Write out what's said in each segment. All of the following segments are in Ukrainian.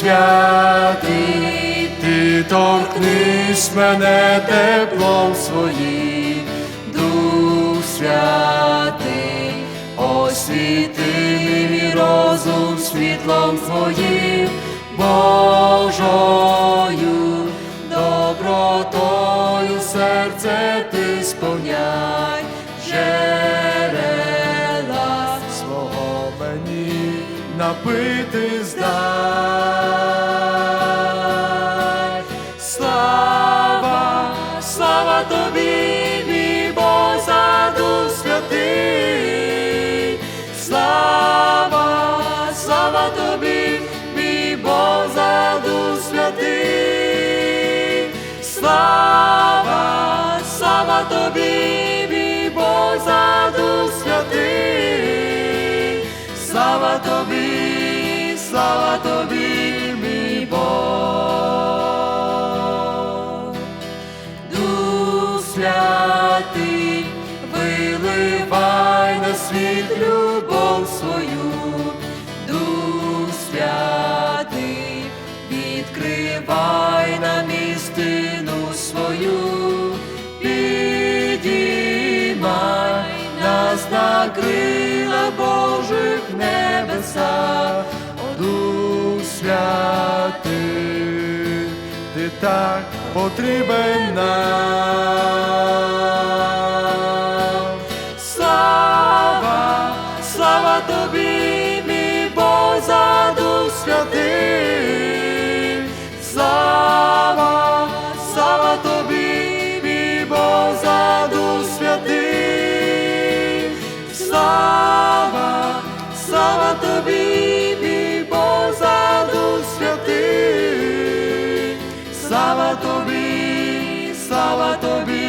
святий, ти торкнись мене теплом своїм, Дух святий, освіти мій розум світлом твоїм, Божою напити здай. Слава, слава тобі, мій Бог, за Дух святий. Слава, слава тобі, мій Бог, за Дух святий. Слава, слава тобі, мій Бог, за Дух святий. Слава тобі, слава тобі, мій Бог. Дух святий, виливай на світ любов свою, Дух святий, відкривай нам істину свою, підіймай нас на крила Божих небесах, Святий, ти так потрібен нам. Слава тобі, слава тобі,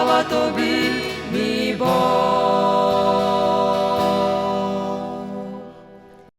слава тобі, мій Бог.